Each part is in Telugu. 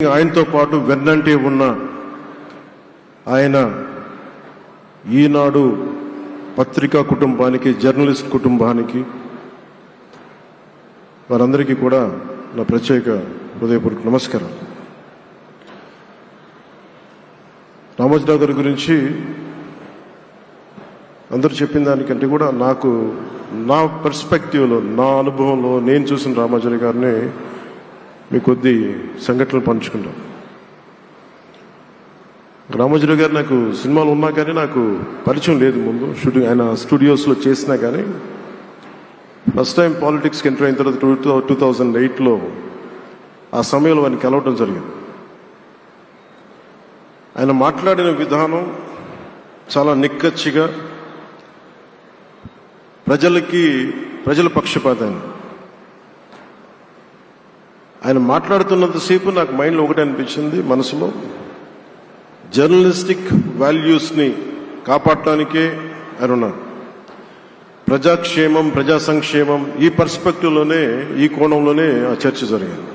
ఆయనతో పాటు వెన్నంటే ఉన్న ఆయన ఈనాడు పత్రికా కుటుంబానికి జర్నలిస్ట్ కుటుంబానికి వారందరికీ కూడా నా ప్రత్యేక హృదయపూర్వక నమస్కారం రామోజీరావు గారి గురించి అందరూ చెప్పిన దానికంటే కూడా నాకు నా పర్స్పెక్టివ్లో నా అనుభవంలో నేను చూసిన రామోజీరావు గారిని మీ కొద్ది సంఘటనలు పంచుకుంటాం. రామోజీరావు గారు నాకు సినిమాలు ఉన్నా కానీ నాకు పరిచయం లేదు ముందు. షూటింగ్ ఆయన స్టూడియోస్లో చేసినా కానీ ఫస్ట్ టైం పాలిటిక్స్కి ఎంటర్ అయిన తర్వాత టూ టూ థౌజండ్ ఎయిట్లో ఆ సమయంలో ఆయన కలవటం జరిగింది. ఆయన మాట్లాడిన విధానం చాలా నిక్కచ్చిగా ప్రజలకి ప్రజల పక్షపాతాన్ని ఆయన మాట్లాడుతున్నంతసేపు నాకు మైండ్లో ఒకటి అనిపించింది మనసులో జర్నలిస్టిక్ వాల్యూస్ని కాపాడటానికే ఆయన ఉన్నారు ప్రజాక్షేమం ప్రజా సంక్షేమం ఈ పర్స్పెక్టివ్లోనే ఈ కోణంలోనే ఆ చర్చ జరిగింది.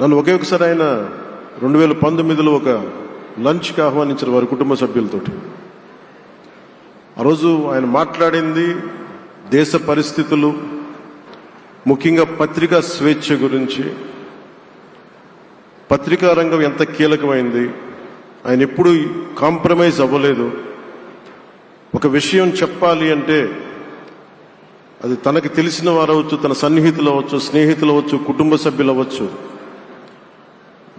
నన్ను ఒకే ఒకసారి ఆయన రెండు వేల పంతొమ్మిదిలో ఒక లంచ్కి ఆహ్వానించారు వారి కుటుంబ సభ్యులతోటి. ఆ రోజు ఆయన మాట్లాడింది దేశ పరిస్థితులు ముఖ్యంగా పత్రికా స్వేచ్ఛ గురించి. పత్రికా రంగం ఎంత కీలకమైంది ఆయన ఎప్పుడు కాంప్రమైజ్ అవ్వలేదు. ఒక విషయం చెప్పాలి అంటే అది తనకు తెలిసిన వారు తన సన్నిహితులు అవ్వచ్చు స్నేహితులు అవ్వచ్చు కుటుంబ సభ్యులు అవ్వచ్చు.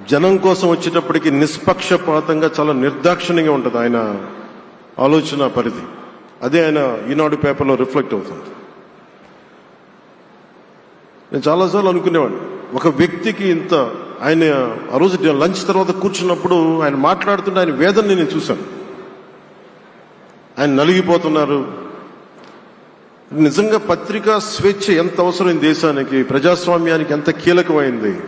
జనం కోసం వచ్చేటప్పటికి నిష్పక్షపాతంగా చాలా నిర్దాక్షిణ్యంగా ఉంటుంది ఆయన ఆలోచన పరిధి. అదే ఆయన ఈనాడు పేపర్లో రిఫ్లెక్ట్ అవుతుంది. నేను చాలాసార్లు అనుకునేవాడిని. ఒక వ్యక్తికి ఇంత ఆయన ఆ రోజు లంచ్ తర్వాత కూర్చున్నప్పుడు ఆయన మాట్లాడుతుంటే ఆయన వేదన నేను చూశాను. ఆయన నలిగిపోతున్నారు. నిజంగా పత్రికా స్వేచ్ఛ ఎంత అవసరం ఈ దేశానికి? ప్రజాస్వామ్యానికి ఎంత కీలకమైంది?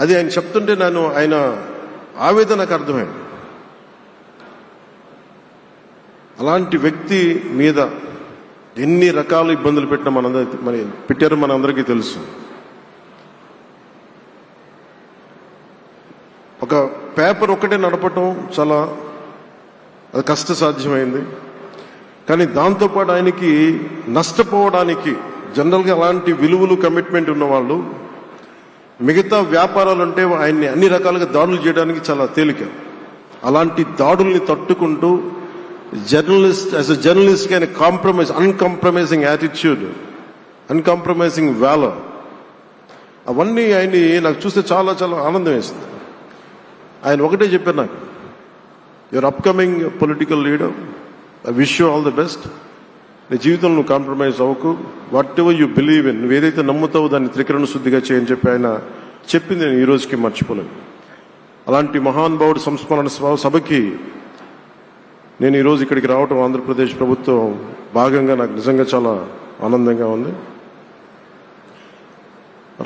అది ఆయన చెప్తుంటే నేను ఆయన ఆవేదన నాకు అర్థమైంది. అలాంటి వ్యక్తి మీద ఎన్ని రకాల ఇబ్బందులు పెట్టినా మనందరి మరి పెట్టారో మనందరికీ తెలుసు. ఒక పేపర్ ఒకటే నడపటం చాలా అది కష్టసాధ్యమైంది. కానీ దాంతోపాటు ఆయనకి నష్టపోవడానికి జనరల్గా అలాంటి విలువలు కమిట్మెంట్ ఉన్నవాళ్ళు మిగతా వ్యాపారాలు అంటే ఆయన్ని అన్ని రకాలుగా దాడులు చేయడానికి చాలా తేలిక. అలాంటి దాడుల్ని తట్టుకుంటూ జర్నలిస్ట్ యాజ్ అ జర్నలిస్ట్ ఆయన కాంప్రమైజ్ అన్కాంప్రమైజింగ్ యాటిట్యూడ్ అన్కాంప్రమైజింగ్ వ్యాలో అవన్నీ ఆయన్ని నాకు చూస్తే చాలా చాలా ఆనందం వేసింది ఆయన ఒకటే చెప్పారు నాకు your upcoming political leader I wish you all the best నీ జీవితంలో నువ్వు కాంప్రమైజ్ అవ్వకు. Whatever you believe in నువ్వు ఏదైతే నమ్ముతావో దాన్ని త్రికరణ శుద్ధిగా చేయని చెప్పి ఆయన చెప్పింది నేను ఈ రోజుకి మర్చిపోలేను. అలాంటి మహానుభావుడు సంస్మరణ సభకి నేను ఈరోజు ఇక్కడికి రావటం ఆంధ్రప్రదేశ్ ప్రభుత్వం భాగంగా నాకు నిజంగా చాలా ఆనందంగా ఉంది.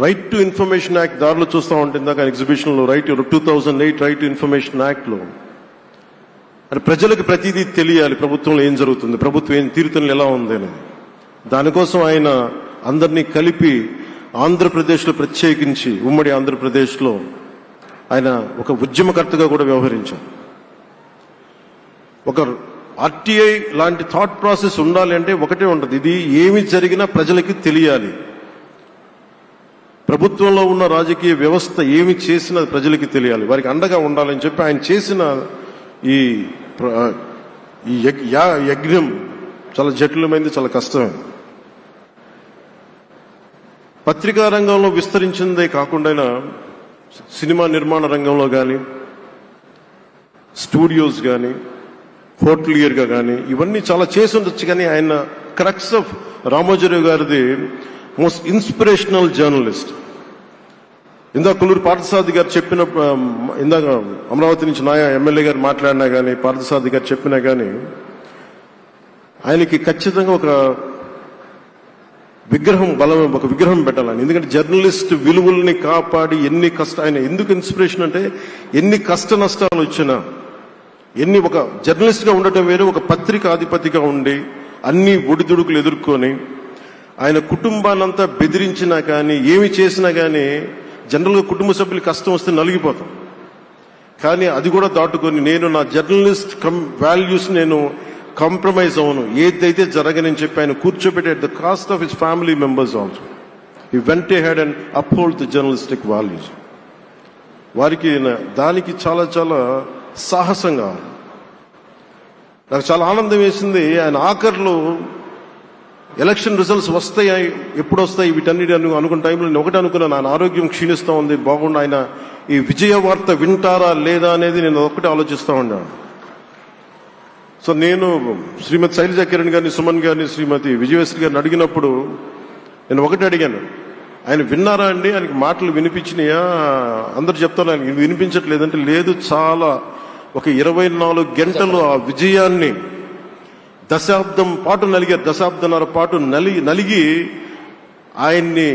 రైట్ టు ఇన్ఫర్మేషన్ యాక్ట్ దారిలో చూస్తూ ఉంటే ఇందాక ఎగ్జిబిషన్లో right two thousand eight right to information యాక్ట్లో అది ప్రజలకు ప్రతిదీ తెలియాలి ప్రభుత్వంలో ఏం జరుగుతుంది ప్రభుత్వం ఏం తీరుతున్న ఎలా ఉంది అనేది. దానికోసం ఆయన అందరినీ కలిపి ఆంధ్రప్రదేశ్లో ప్రత్యేకించి ఉమ్మడి ఆంధ్రప్రదేశ్లో ఆయన ఒక ఉద్యమకర్తగా కూడా వ్యవహరించారు. ఒక ఆర్టీఐ లాంటి థాట్ ప్రాసెస్ ఉండాలి అంటే ఒకటే ఉంటుంది. ఇది ఏమి జరిగినా ప్రజలకి తెలియాలి. ప్రభుత్వంలో ఉన్న రాజకీయ వ్యవస్థ ఏమి చేసినా ప్రజలకి తెలియాలి. వారికి అండగా ఉండాలని చెప్పి ఆయన చేసిన ఈ యా- యజ్ఞం చాలా జటిలమైంది చాలా కష్టమైంది పత్రికా రంగంలో విస్తరించిందే కాకుండా సినిమా నిర్మాణ రంగంలో కానీ స్టూడియోస్ కానీ హోటలియర్గా కానీ ఇవన్నీ చాలా చేసి ఉండొచ్చు కానీ ఆయన క్రక్స్ ఆఫ్ రామోజీరావు గారిది మోస్ట్ ఇన్స్పిరేషనల్ జర్నలిస్ట్ ఇందాక కొల్లూరు పార్థసాది గారు చెప్పిన ఇందాక అమరావతి నుంచి నాయ ఎమ్మెల్యే గారు మాట్లాడినా కానీ పార్థసాది గారు చెప్పినా కానీ ఆయనకి ఖచ్చితంగా ఒక విగ్రహం బలం ఒక విగ్రహం పెట్టాలని. ఎందుకంటే జర్నలిస్ట్ విలువల్ని కాపాడి ఎన్ని కష్ట ఆయన ఎందుకు ఇన్స్పిరేషన్ అంటే ఎన్ని కష్ట నష్టాలు వచ్చినా ఎన్ని ఒక జర్నలిస్ట్గా ఉండటం వేరు ఒక పత్రిక ఉండి అన్ని ఒడిదుడుకులు ఎదుర్కొని ఆయన కుటుంబాన్నంతా బెదిరించినా కానీ ఏమి చేసినా కానీ జనరల్గా కుటుంబ సభ్యులు కష్టం వస్తే నలిగిపోతాం. కానీ అది కూడా దాటుకొని నేను నా జర్నలిస్ట్ కం వాల్యూస్ నేను కాంప్రమైజ్ అవను ఏదైతే జరగనని చెప్పి ఆయన కూర్చోబెట్టి at the cost of his family members also. He went ahead and uphold the journalistic values వారికి దానికి చాలా చాలా సాహసం కావాలి నాకు చాలా ఆనందం వేసింది. ఆయన ఆఖర్లో ఎలక్షన్ రిజల్ట్స్ వస్తాయి ఎప్పుడు వస్తాయి వీటన్నిటి అను అనుకున్న టైంలో నేను ఒకటి అనుకున్నాను ఆయన ఆరోగ్యం క్షీణిస్తూ ఉంది బాగుండు ఆయన. ఈ విజయ వార్త వింటారా లేదా అనేది నేను ఒకటి ఆలోచిస్తూ ఉన్నాను. సో నేను శ్రీమతి శైలజ కిరణ్ గారిని సుమన్ గారిని శ్రీమతి విజయశ్రీ గారిని అడిగినప్పుడు నేను ఒకటి అడిగాను. ఆయన విన్నారా అండి? ఆయనకి మాటలు వినిపించినాయా? అందరు చెప్తారు ఆయన వినిపించట్లేదంటే లేదు చాలా ఒక ఇరవై నాలుగు గంటలు ఆ విజయాన్ని దశాబ్దం పాటు నలిగే దశాబ్దంన్నర పాటు నలి నలిగి ఆయన్ని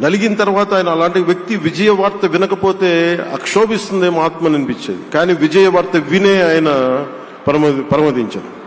నలిగిన తర్వాత ఆయన అలాంటి వ్యక్తి విజయ వార్త వినకపోతే అక్షోభిస్తుందేమో ఆత్మ అనిపించేది కానీ విజయ వార్త వినే ఆయన పరమ పరమదించారు.